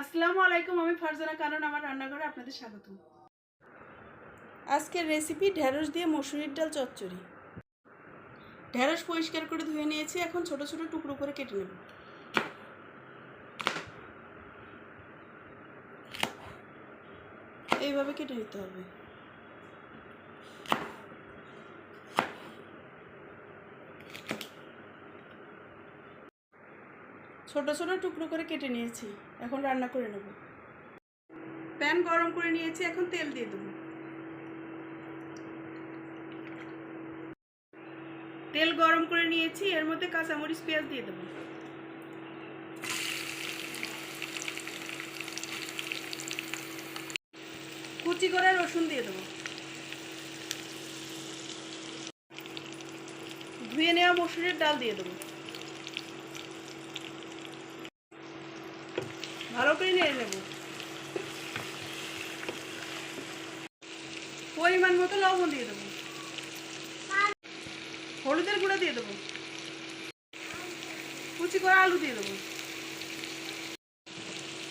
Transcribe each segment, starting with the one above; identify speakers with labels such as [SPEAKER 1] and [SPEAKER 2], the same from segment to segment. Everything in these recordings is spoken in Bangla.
[SPEAKER 1] আসসালামু আলাইকুম, আমি ফারজানা কারণ আমার রান্নাঘরে আপনাদের স্বাগত আজকের রেসিপি ঢেঁড়স দিয়ে মসুরির ডাল চচ্চড়ি। ঢেঁড়স পরিষ্কার করে ধুয়ে নিয়েছি, এখন ছোট ছোট টুকরো করে কেটে নেব। এইভাবে কেটে নিতে হবে। ছোট ছোট টুকরো করে কেটে নিয়েছি। এখন রান্না করে নেব। প্যান গরম করে নিয়েছি, এখন তেল দিয়ে দেবো। তেল গরম করে নিয়েছি, এর মধ্যে কাঁচামরিচ, পেঁয়াজ দিয়ে দেবো। কুচি করে রসুন দিয়ে দেবো। ধুয়ে নেওয়া মসুরের ডাল দিয়ে দেবো। ভালো করে নেড়ে নেব। পরিমাণ মতো লবণ দিয়ে দেবো। হলুদের গুঁড়ো দিয়ে দেবো। কুচি করে আলু দিয়ে দেবো।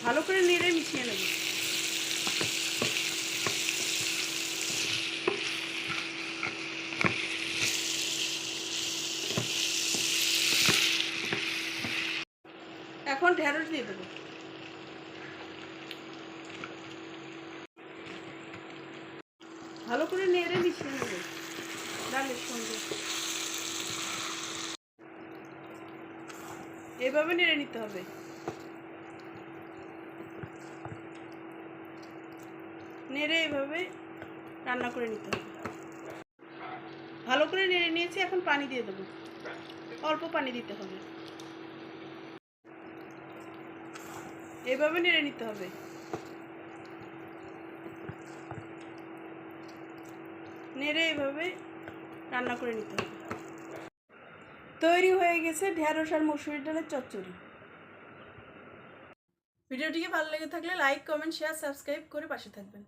[SPEAKER 1] ভালো করে নেড়ে মিশিয়ে নেব। এখন ঢেঁড়স দিয়ে দেবো। ভালো করে নেড়ে মিশিয়ে নেব। ডালের সঙ্গে। এভাবে নেড়ে নিতে হবে। নেড়ে এভাবে রান্না করে নিতে হবে। ভালো করে নেড়ে নিয়েছি, এখন পানি দিয়ে দেবো। অল্প পানি দিতে হবে। এভাবে নেড়ে নিতে হবে। নেড়ে এভাবে রান্না করে নিতে হবে। তৈরি হয়ে গেছে ঢেঁড়স আর মসুরির ডালের চচ্চড়ি। ভিডিওটিকে ভালো লেগে থাকলে লাইক, কমেন্ট শেয়ার সাবস্ক্রাইব করে পাশে থাকবেন।